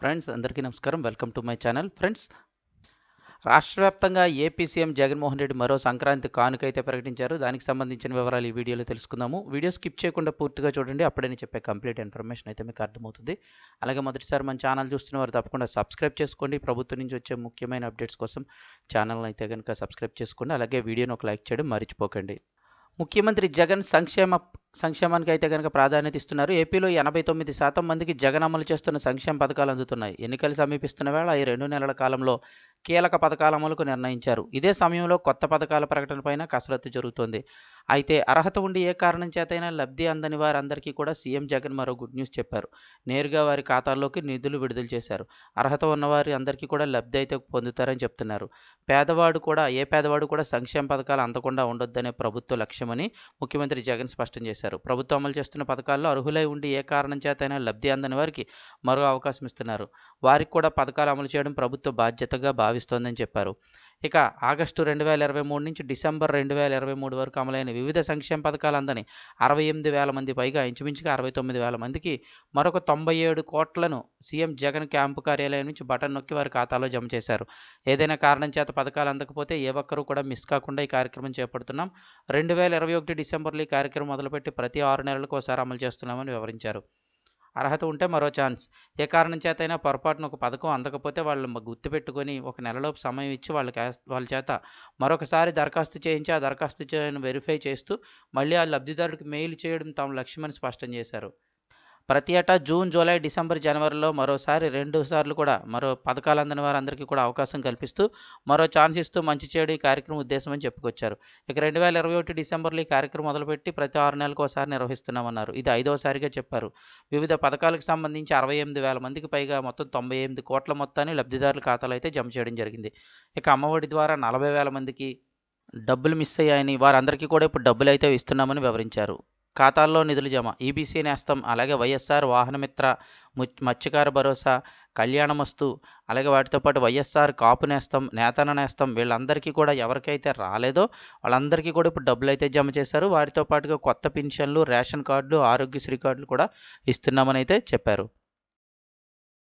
Friends అందరికీ నమస్కారం. Welcome to my channel. Friends రాష్ట్ర వ్యాప్తంగా ఏపీ సీఎం జగన్మోహన్ రెడ్డి మరో సంక్రాంతి కానుక అయితే ప్రకటించారు. దానికి సంబంధించిన వివరాలు ఈ వీడియోలో తెలుసుకుందాము. వీడియో స్కిప్ చేయకుండా పూర్తిగా చూడండి. అప్పుడే నేను చెప్పే కంప్లీట్ ఇన్ఫర్మేషన్ అయితే మీకు అర్థమవుతుంది. అలాగే మొదటిసారి మన ఛానల్ చూస్తున్న వారు తప్పకుండా సబ్స్క్రైబ్ చేసుకోండి. ప్రభుత్వం నుంచి వచ్చే ముఖ్యమైన అప్డేట్స్ కోసం ఛానల్ అయితే కనుక సబ్స్క్రైబ్ చేసుకోండి. అలాగే వీడియోని ఒక లైక్ చేయడం మర్చిపోకండి. ముఖ్యమంత్రి జగన్ సంక్షేమ సంక్షేమానికి అయితే కనుక ప్రాధాన్యత ఇస్తున్నారు. ఏపీలో ఎనభై తొమ్మిది శాతం మందికి జగన్ అమలు చేస్తున్న సంక్షేమ పథకాలు అందుతున్నాయి. ఎన్నికలు సమీపిస్తున్న వేళ ఈ రెండు నెలల కాలంలో కీలక పథకాల అమలుకు నిర్ణయించారు. ఇదే సమయంలో కొత్త పథకాల ప్రకటనపైన కసరత్తు జరుగుతోంది. అయితే అర్హత ఉండి ఏ కారణం చేతైనా లబ్ధి అందని వారందరికీ కూడా సీఎం జగన్ మరో గుడ్ న్యూస్ చెప్పారు. నేరుగా వారి ఖాతాల్లోకి నిధులు విడుదల చేశారు. అర్హత ఉన్నవారి అందరికీ కూడా లబ్ధి అయితే పొందుతారని చెప్తున్నారు. పేదవాడు కూడా ఏ పేదవాడు కూడా సంక్షేమ పథకాలు అందకుండా ఉండొద్దనే ప్రభుత్వ లక్ష్యమని ముఖ్యమంత్రి జగన్ స్పష్టం చేశారు. ప్రభుత్వం అమలు చేస్తున్న పథకాల్లో అర్హులై ఉండి ఏ కారణం చేతైనా లబ్ధి అందని వారికి మరో అవకాశం ఇస్తున్నారు. వారికి కూడా పథకాలు అమలు చేయడం ప్రభుత్వ బాధ్యతగా భావిస్తోందని చెప్పారు. ఇక ఆగస్టు రెండు వేల ఇరవై మూడు నుంచి డిసెంబర్ రెండు వేల ఇరవై మూడు వరకు అమలైన వివిధ సంక్షేమ పథకాలు అందని అరవై ఎనిమిది వేల మంది పైగా ఇంచుమించుగా అరవై తొమ్మిది వేల మందికి మరొక తొంభై ఏడు కోట్లను సీఎం జగన్ క్యాంపు కార్యాలయం నుంచి బటన్ నొక్కి వారి ఖాతాలో జమ చేశారు. ఏదైనా కారణం చేత పథకాలు అందకపోతే ఏ ఒక్కరూ కూడా మిస్ కాకుండా ఈ కార్యక్రమం చేపడుతున్నాం. రెండు వేల ఇరవై ఒకటి డిసెంబర్లో ఈ కార్యక్రమం మొదలుపెట్టి ప్రతి ఆరు నెలలకు ఒకసారి అమలు చేస్తున్నామని వివరించారు. అర్హత ఉంటే మరో ఛాన్స్. ఏ కారణం చేతైనా పొరపాటున ఒక పథకం అందకపోతే వాళ్ళు గుర్తుపెట్టుకొని ఒక నెలలోపు సమయం ఇచ్చి వాళ్ళకి వాళ్ళ చేత మరొకసారి దరఖాస్తు చేయించి ఆ దరఖాస్తు చేయని వెరిఫై చేస్తూ మళ్ళీ ఆ లబ్ధిదారుడికి మెయిల్ చేయడం తమ లక్ష్యమని స్పష్టం చేశారు. ప్రతి ఏటా జూన్ జూలై డిసెంబర్ జనవరిలో మరోసారి రెండు సార్లు కూడా మరో పథకాలు అందిన వారందరికీ కూడా అవకాశం కల్పిస్తూ మరో ఛాన్స్ ఇస్తూ మంచి చేయడం ఈ కార్యక్రమం ఉద్దేశం అని చెప్పుకొచ్చారు. ఇక రెండు వేల ఇరవై ఒకటి డిసెంబర్లో ఈ కార్యక్రమం మొదలుపెట్టి ప్రతి ఆరు నెలలకు ఒకసారి నిర్వహిస్తున్నామన్నారు. ఇది ఐదవసారిగా చెప్పారు. వివిధ పథకాలకు సంబంధించి అరవై ఎనిమిది వేల మందికి పైగా మొత్తం తొంభై ఎనిమిది కోట్ల మొత్తాన్ని లబ్ధిదారుల ఖాతాలో అయితే జమ చేయడం జరిగింది. ఇక అమ్మఒడి ద్వారా నలభై వేల మందికి డబ్బులు మిస్ అయ్యాయని వారందరికీ కూడా ఇప్పుడు డబ్బులు అయితే ఇస్తున్నామని వివరించారు. ఖాతాల్లో నిధులు జమ. ఈబీసీ నేస్తం. అలాగే వైఎస్ఆర్ వాహనమిత్ర మత్స్యకార భరోసా కళ్యాణమస్తు అలాగే వాటితో పాటు వైఎస్ఆర్ కాపు నేస్తం నేతన నేస్తం వీళ్ళందరికీ కూడా ఎవరికైతే రాలేదో వాళ్ళందరికీ కూడా ఇప్పుడు డబ్బులు అయితే జమ చేశారు. వాటితో పాటుగా కొత్త పెన్షన్లు రేషన్ కార్డులు ఆరోగ్యశ్రీ కార్డులు కూడా ఇస్తున్నామని అయితే చెప్పారు.